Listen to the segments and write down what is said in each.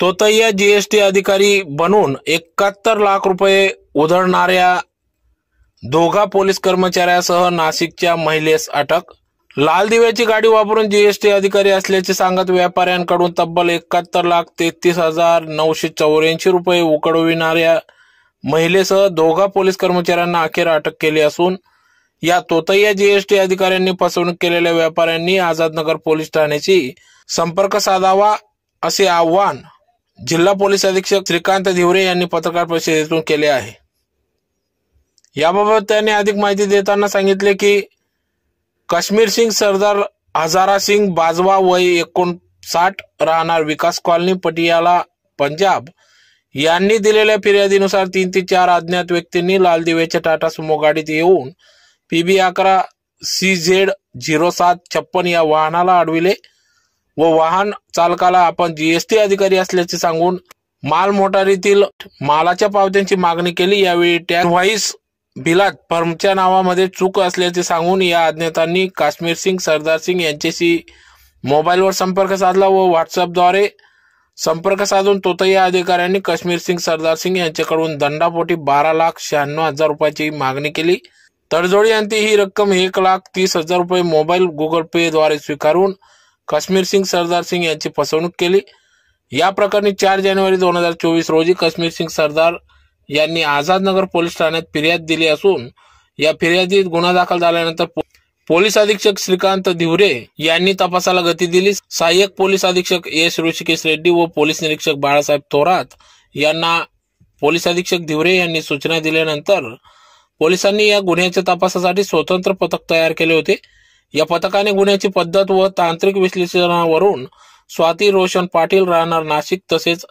तोतय्या GST अधिकारी बनून एकाहत्तर लाख रुपये उधळणाऱ्या दोघा पोलीस कर्मचाऱ्यासह नाशिकच्या महिलेस अटक. लाल दिव्याची गाडी वापरून जीएसटी अधिकारी असल्याचे सांगत व्यापाऱ्यांकडून तब्बल एकाहत्तर लाख तेहतीस हजार नऊशे चौऱ्याऐंशी रुपये उकडविणाऱ्या महिलेसह दोघा पोलीस कर्मचाऱ्यांना अखेर अटक केली असून या तोतय्या जीएसटी अधिकाऱ्यांनी फसवणूक केलेल्या व्यापाऱ्यांनी आझादनगर पोलीस ठाण्याची संपर्क साधावा असे आव्हान जिल्हा पोलीस अधीक्षक श्रीकांत धिवरे यांनी पत्रकार परिषदेतून केले आहे. याबाबत त्यांनी अधिक माहिती देताना सांगितले की काश्मीर सिंग सरदार हजारा सिंग बाजवा वय एकोणसाठ राहणार. विकास कॉलनी पटियाला पंजाब. यांनी दिलेल्या फिर्यादीनुसार तीन ते चार अज्ञात व्यक्तींनी लाल दिव्याच्या टाटा सुमो गाडीत येऊन पीबी अकरा सी झेड झिरो सात छप्पन या वाहनाला अडविले. व वाहन चालकाला आपण जीएसटी अधिकारी असल्याचे सांगून माल मोटारीतील मालाच्या पावत्यांची मागणी केली. यावेळी टॅक्स व्हाईस बिलात फर्मच्या नावामध्ये चूक असल्याचे सांगून या अज्ञातांनी काश्मीर सिंग सरदार सिंग यांच्याशी मोबाईलवर संपर्क साधला व व्हॉट्सअपद्वारे संपर्क साधून तोतया अधिकाऱ्यांनी काश्मीर सिंग सरदार सिंग यांच्याकडून दंडापोटी बारा लाख शहाण्णव हजार रुपयाची मागणी केली. तडजोडी अंती ही रक्कम एक लाख तीस हजार रुपये मोबाईल गुगल पे द्वारे स्वीकारून काश्मीर सिंग सरदार सिंग यांची फसवणूक केली. या प्रकरणी चार जानेवारी दोन हजार चोवीस रोजी काश्मीर सिंग सरदार यांनी आझादनगर पोलीस ठाण्यात फिर्याद दिली असून या फिर्यादीत गुन्हा दाखल झाल्यानंतर पोलीस अधीक्षक श्रीकांत धिवरे यांनी तपासाला गती दिली. सहाय्यक पोलीस अधीक्षक एस ऋषिकेश रेड्डी व पोलीस निरीक्षक बाळासाहेब थोरात यांना पोलीस अधीक्षक धिवरे यांनी सूचना दिल्यानंतर पोलिसांनी या गुन्ह्याच्या तपासासाठी स्वतंत्र पथक तयार केले होते. या पथकाने गुन्ह्याची पद्धत व तांत्रिक विश्लेषणावरून स्वाती रोशन पाटील राहणार नाशिक तसेच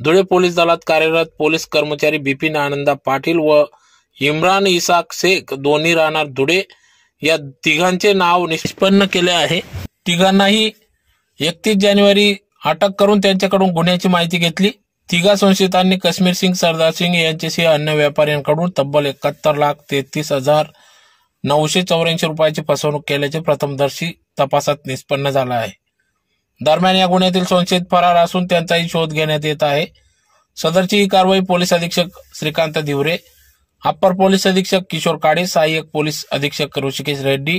धुळे पोलीस दलात कार्यरत पोलीस कर्मचारी बिपिन आनंदा पाटील व इम्रान इसाक शेख दोन्ही राहणार धुळे या तिघांचे नाव निष्पन्न केले आहे. तिघांनाही एकतीस जानेवारी अटक करून त्यांच्याकडून गुन्ह्याची माहिती घेतली. तिघा संशयितांनी काश्मीर सिंग सरदार सिंग यांच्याशी अन्य व्यापाऱ्यांकडून तब्बल एकाहत्तर लाख तेहतीस हजार नऊशे चौऱ्याऐंशी रुपयाची फसवणूक केल्याचे प्रथमदर्शी तपासात निष्पन्न झालं आहे. दरम्यान या गुन्ह्यातील संशयित फरार असून त्यांचाही शोध घेण्यात येत आहे. सदरची ही कारवाई पोलीस अधीक्षक श्रीकांत धिवरे अप्पर पोलीस अधीक्षक किशोर काडे सहाय्यक पोलीस अधीक्षक ऋषिकेश रेड्डी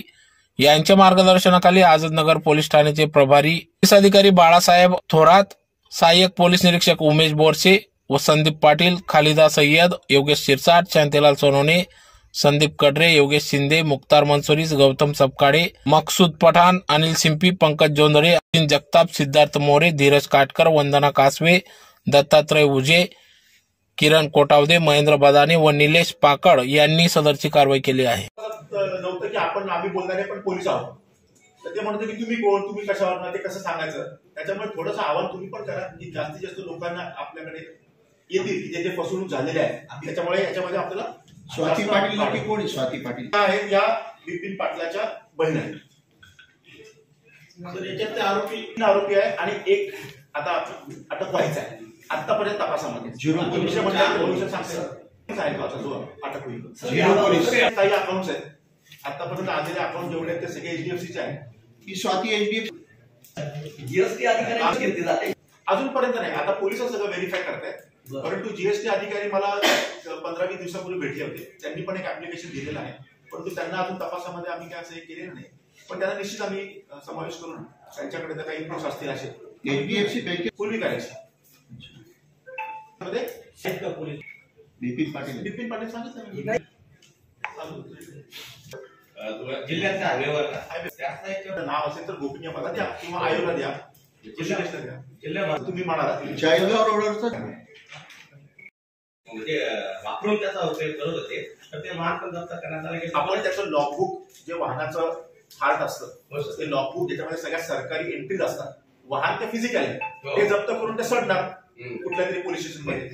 यांच्या मार्गदर्शनाखाली आझादनगर पोलीस ठाण्याचे प्रभारी पोलीस अधिकारी बाळासाहेब थोरात सहाय्यक पोलीस निरीक्षक उमेश बोरसे व संदीप पाटील खालिदा सय्यद योगेश शिरसाट शांतीलाल सोनवणे संदीप कडरे योगेश शिंदे मुक्तार मनसुरीस गौतम सपकाळे मकसूद पठाण अनिल सिंपी पंकज जोंधळे अजिन जगताप सिद्धार्थ मोरे धीरज काटकर वंदना कासवे दत्तात्रय उजे किरण कोटावदे महेंद्र बदाने व निलेश पाकड यांनी सदरची कारवाई केली आहे. की आपण आम्ही बोलणारे पण पोलीस आहोत. तर ते म्हणतो की तुम्ही कोण तुम्ही कशावर ना ते कसं सांगायचं? त्याच्यामुळे थोडंसं आव्हान तुम्ही पण करा की जास्तीत जास्त लोकांना आपल्याकडे येतील की जे जे फसवणूक झालेले आहे त्याच्यामुळे याच्यामध्ये आपल्याला स्वाती पाटील नक्की कोण? आहे स्वाती पाटील. त्या आहेत या बिपिन पाटलाच्या बहीण आहेत याच्यात ते आरोपी तीन आरोपी आहे आणि एक आता अटक व्हायचा आहे. आतापर्यंत तपासामध्ये. Zero police. म्हणजे आहे अटक होईल. Zero police. काही अकाउंट्स आहेत. आतापर्यंत आलेले अकाउंट जेवढे आहेत ते सगळे एचडीएफसीचे आहेत. ही स्वाती एचडीएफ जीएसटी अधिकारी घेतली जाते. अजूनपर्यंत नाही. आता पोलीस सगळं व्हेरीफाय करतायत. परंतु जीएसटी अधिकारी मला पंधरा वीस दिवसापूर्वी भेटले होते. त्यांनी पण एक ऍप्लिकेशन दिलेलं आहे. परंतु त्यांना अजून तपासामध्ये आम्ही काय असं हे केलेलं नाही. पण त्यांना निश्चित आम्ही समावेश करून त्यांच्याकडे जर काही इनपुट्स असतील असे. एचडीएफसी बँकेत पूर्वी करायचे. मध्ये? बिपिन पाटील. बिपिन पाटील सांगितलं. जिल्ह्याच्या हायवेवर त्याचं नाव असेल तर गोपनीय मला द्या किंवा आयोला द्या. ऋषिकेशला द्या. जिल्ह्यामध्ये तुम्ही म्हणाला. रोडवरच म्हणजे वापरून त्याचा उपयोग करत होते. तर ते वाहन पण जप्त करण्यात आलं. की आपण त्याचं लॉगबुक जे वाहनाचं हार्ट असतं. ते लॉगबुक ज्याच्यामध्ये सगळ्या सरकारी एंट्रीज असतात वाहन ते फिजिकल आहे हो. ते जप्त करून ते सोडणार. कुठल्या तरी पोलीस स्टेशनमध्ये.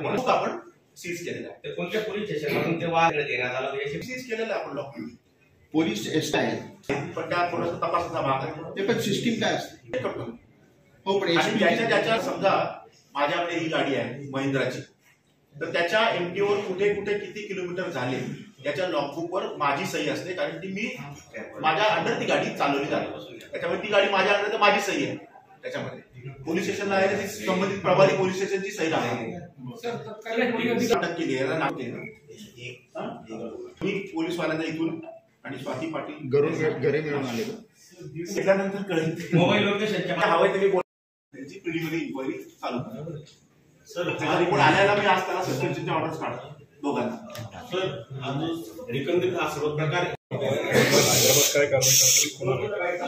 म्हणून आपण सीज केलेलं आहे. ते कोणत्या पोलीस स्टेशन ते वाहन देण्यात आलं? सीज केलेलं आहे आपण लॉगबुक पोलीस एस आहे पण त्या थोडस तपासाचा भाग आहे. ते पण सिस्टीम काय असते? हो पण ज्याच्या ज्याच्या समजा माझ्याकडे ही गाडी आहे महिंद्राची. तर त्याच्या एमटीओवर कुठे कुठे किती किलोमीटर झाले याच्या लॉगबुकवर माझी सही असते कारण ती मी माझ्या अंडर ती गाडी चालवली जाते त्याच्यामुळे ती गाडी माझ्या अंडर तर माझी सही आहे त्याच्यामध्ये पोलीस स्टेशनला आहे ती संबंधित प्रभारी पोलीस स्टेशनची सही आहे अटक केली? मी पोलीसवाल्यांना इथून आणि स्वाती पाटील घरून घरी मिळून आले? त्याच्यानंतर कळेल मोबाईल लोकेशनच्या हवंय तुम्ही बोल त्यांची प्रिलिमिनरी इन्क्वायरी चालू आहे. सर त्याचा रिपोर्ट आल्याला मी आज त्याला सस्पेन्शनच्या ऑर्डर्स काढतो दोघांना. सर आज एकंदरीत हा सर्व प्रकार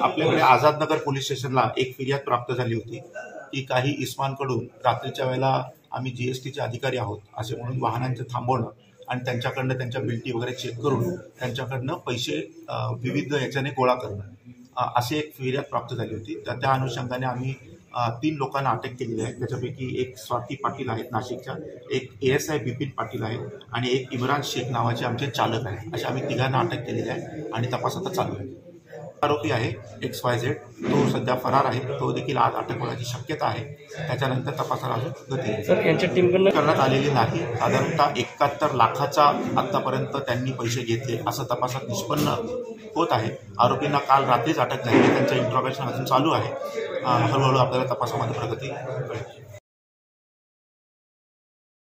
आपल्याकडे आझादनगर पोलीस स्टेशनला एक फिर्याद प्राप्त झाली होती की काही इस्मानकडून रात्रीच्या वेळेला आम्ही जीएसटीचे अधिकारी आहोत असे म्हणून वाहनांचे थांबवणं आणि त्यांच्याकडनं त्यांच्या बिल्टी वगैरे चेक करून त्यांच्याकडनं पैसे विविध याच्याने गोळा करणं अशी एक फिर्याद प्राप्त झाली होती. तर त्या अनुषंगाने आम्ही तीन लोकांना अटक केलेली आहे. त्याच्यापैकी एक स्वाती पाटील आहेत नाशिकच्या एक A S I Bipin Patil आहे आणि एक इम्रान शेख नावाचे आमचे चालक आहेत. अशा आम्ही तिघांना अटक केलेली आहे आणि तपास आता चालू आहे. आरोपी आहे एक्स वाय झेड तो सध्या फरार आहे. तो देखील आज अटक होण्याची शक्यता आहे. त्याच्यानंतर तपासाला अजून गती. सर यांच्या टीमकडनं करण्यात आलेली नाही. साधारणतः एकाहत्तर लाखाचा आतापर्यंत त्यांनी पैसे घेतले असं तपासात निष्पन्न होत आहे. आरोपींना काल रात्रीच अटक झाली. त्यांचं इंट्रोगेशन अजून चालू आहे. हळूहळू आपल्याला तपासामध्ये प्रगती